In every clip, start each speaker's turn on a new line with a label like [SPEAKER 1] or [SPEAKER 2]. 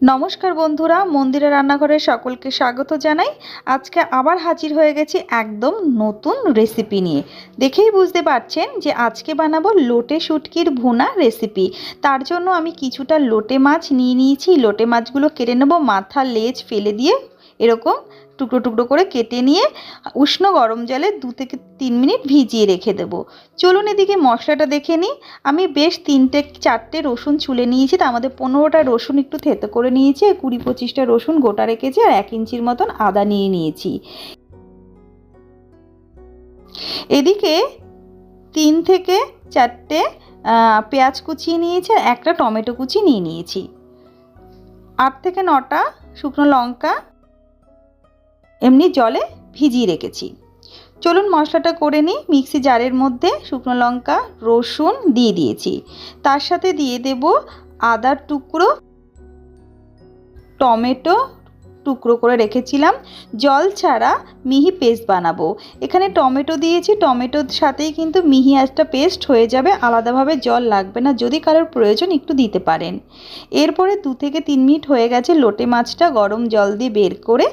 [SPEAKER 1] নমস্কার বন্ধুরা, মন্দিরে রান্নাঘরে সকলকে স্বাগত জানাই। আজকে আবার হাজির হয়ে গেছি একদম নতুন রেসিপি নিয়ে। দেখেই বুঝতে পারছেন যে আজকে বানাবো লোটে শুটকির ভুনা রেসিপি তার জন্য আমি কিছুটা লোটে মাছ নিয়ে নিয়েছি। লোটে মাছগুলো কেটে নেব, মাথা, লেজ ফেলে দিয়ে এরকম টুকরো টুকরো করে কেটে নিয়ে উষ্ণ গরম জলে দু থেকে তিন মিনিট ভিজিয়ে রেখে দেবো। চলুন এদিকে মশলাটা দেখে নিই। আমি বেশ তিনটে, চারটে রসুন ছুলে নিয়েছি। তার মধ্যে পনেরোটা রসুন একটু থেতো করে নিয়েছি। কুড়ি পঁচিশটা রসুন গোটা রেখেছি আর এক ইঞ্চির মতন আদা নিয়ে নিয়েছি। এদিকে তিন থেকে চারটে পেঁয়াজ কুচিয়ে নিয়েছি আর একটা টমেটো কুচি নিয়ে নিয়েছি। আট থেকে নটা শুকনো লঙ্কা এমনি জলে ভিজিয়ে রেখেছি। চলুন মশলাটা করে নিই। মিক্সি জারের মধ্যে শুকনো লঙ্কা, রসুন দিয়ে দিয়েছি। তার সাথে দিয়ে দেব আদার টুকরো। টমেটো টুকরো করে রেখেছিলাম। জল ছাড়া মিহি পেস্ট বানাবো। এখানে টমেটো দিয়েছি। টমেটোর সাথেই কিন্তু মিহি একটা পেস্ট হয়ে যাবে। আলাদাভাবে জল লাগবে না। যদি কারোর প্রয়োজন একটু দিতে পারেন। এরপরে দু থেকে তিন মিনিট হয়ে গেছে লোটে মাছটা গরম জল দিয়ে বের করে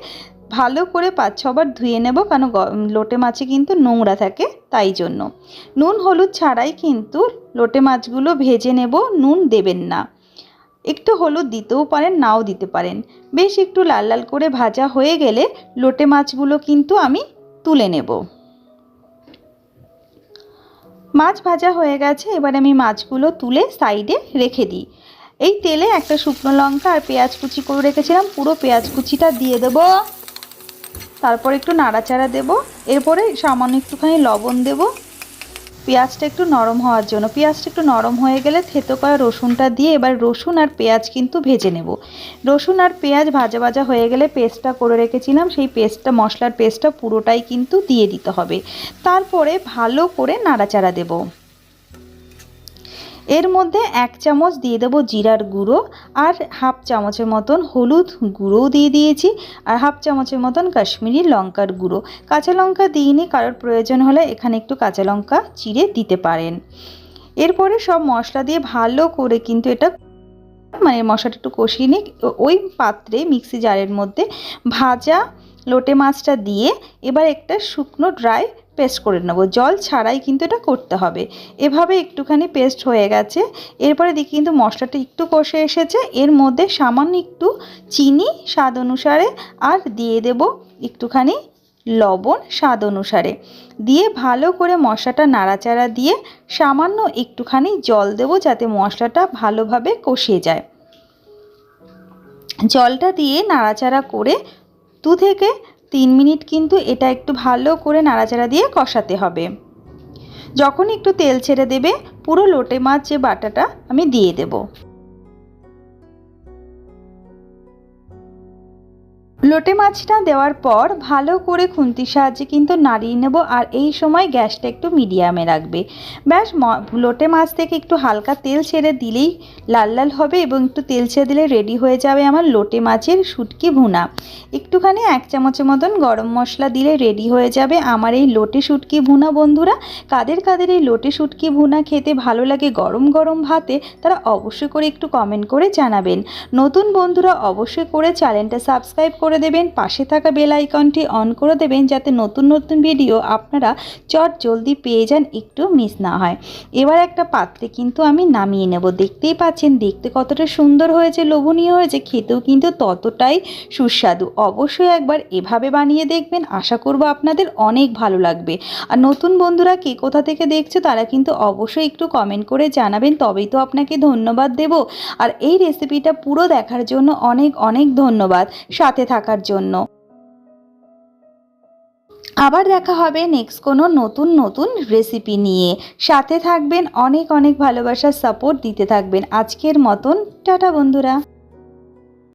[SPEAKER 1] ভালো করে পাঁচ ছবার ধুয়ে নেব, কারণ লোটে মাছে কিন্তু নোংরা থাকে, তাই জন্য। নুন হলুদ ছাড়াই কিন্তু লোটে মাছগুলো ভেজে নেব, নুন দেবেন না। একটু হলুদ দিতেও পারেন, নাও দিতে পারেন। বেশ একটু লাল লাল করে ভাজা হয়ে গেলে লোটে মাছগুলো কিন্তু আমি তুলে নেব। মাছ ভাজা হয়ে গেছে, এবার আমি মাছগুলো তুলে সাইডে রেখে দিই। এই তেলে একটা শুকনো লঙ্কা আর পেঁয়াজ কুচি করে রেখেছিলাম, পুরো পেঁয়াজ কুচিটা দিয়ে দেবো। তারপর একটু নাড়াচাড়া দেব। এরপরে সামান্য একটুখানি লবণ দেব। পেঁয়াজটা একটু নরম হওয়ার জন্য। পেঁয়াজটা একটু নরম হয়ে গেলে থেতো করা রসুনটা দিয়ে এবার রসুন আর পেঁয়াজ কিন্তু ভেজে নেব। রসুন আর পেঁয়াজ ভাজা ভাজা হয়ে গেলে পেস্টটা করে রেখেছিলাম। সেই পেস্টটা, মশলার পেস্টটা পুরোটাই কিন্তু দিয়ে দিতে হবে। তারপরে ভালো করে নাড়াচাড়া দেবো। এর মধ্যে এক চামচ দিয়ে দেবো জিরার গুঁড়ো আর হাফ চামচের মতন হলুদ গুঁড়োও দিয়ে দিয়েছি আর হাফ চামচের মতন কাশ্মীরি লঙ্কার গুঁড়ো। কাঁচা লঙ্কা দিইনি, কারোর প্রয়োজন হলে এখানে একটু কাঁচা লঙ্কা চিড়ে দিতে পারেন। এরপরে সব মশলা দিয়ে ভালো করে কিন্তু এটা মানে মশলাটা একটু কষিয়ে নিই ওই পাত্রে মিক্সি জারের মধ্যে ভাজা লোটে মাছটা দিয়ে এবার একটা শুকনো ড্রাই পেস্ট করে নেব। জল ছাড়াই কিন্তু এটা করতে হবে। এভাবে একটুখানি পেস্ট হয়ে গেছে। এরপরে দেখি কিন্তু মশলাটা একটু কষে এসেছে। এর মধ্যে সামান্য একটু চিনি স্বাদ অনুসারে আর দিয়ে দেব একটুখানি লবণ স্বাদ অনুসারে। দিয়ে ভালো করে মশলাটা নাড়াচাড়া দিয়ে সামান্য একটুখানি জল দেব যাতে মশলাটা ভালোভাবে কষিয়ে যায়। জলটা দিয়ে নাড়াচাড়া করে দু থেকে তিন মিনিট কিন্তু এটা একটু ভালো করে নাড়াচাড়া দিয়ে কষাতে হবে। যখন একটু তেল ছেড়ে দেবে, পুরো লোটে মাছ যে বাটাটা আমি দিয়ে দেবো। লোটে মাছটা দেওয়ার পর ভালো করে খুন্তির সাহায্যে কিন্তু নাড়িয়ে নেব আর এই সময় গ্যাসটা একটু মিডিয়ামে রাখবে। ব্যাস লোটে মাছ থেকে একটু হালকা তেল ছেড়ে দিলেই লাল লাল হবে এবং একটু তেল ছেড়ে দিলে রেডি হয়ে যাবে আমার লোটে মাছের শুটকি ভুনা। একটুখানি এক চামচের মতন গরম মশলা দিলে রেডি হয়ে যাবে আমার এই লোটে শুটকি ভুনা বন্ধুরা। কাদের কাদের এই লোটে শুটকি ভুনা খেতে ভালো লাগে গরম গরম ভাতে, তারা অবশ্যই করে একটু কমেন্ট করে জানাবেন। নতুন বন্ধুরা অবশ্যই করে চ্যানেলটা সাবস্ক্রাইব করে করে দেবেন, পাশে থাকা বেল আইকনটি অন করে দেবেন যাতে নতুন নতুন ভিডিও আপনারা চট জলদি পেয়ে যান, একটু মিস না হয়। এবার একটা পাত্রে কিন্তু আমি নামিয়ে নেব। দেখতেই পাচ্ছেন, দেখতে কতটা সুন্দর হয়েছে, লোভনীয় হয়েছে, খেতেও কিন্তু ততটাই সুস্বাদু। অবশ্যই একবার এভাবে বানিয়ে দেখবেন, আশা করব আপনাদের অনেক ভালো লাগবে। আর নতুন বন্ধুরা কে কোথা থেকে দেখছ, তারা কিন্তু অবশ্যই একটু কমেন্ট করে জানাবেন, তবেই তো আপনাকে ধন্যবাদ দেব। আর এই রেসিপিটা পুরো দেখার জন্য অনেক অনেক ধন্যবাদ। সাথে থাক থাকার জন্য। আবার দেখা হবে নেক্সট কোনো নতুন নতুন রেসিপি নিয়ে। সাথে থাকবেন, অনেক অনেক ভালোবাসার সাপোর্ট দিতে থাকবেন। আজকের মতন, টাটা বন্ধুরা।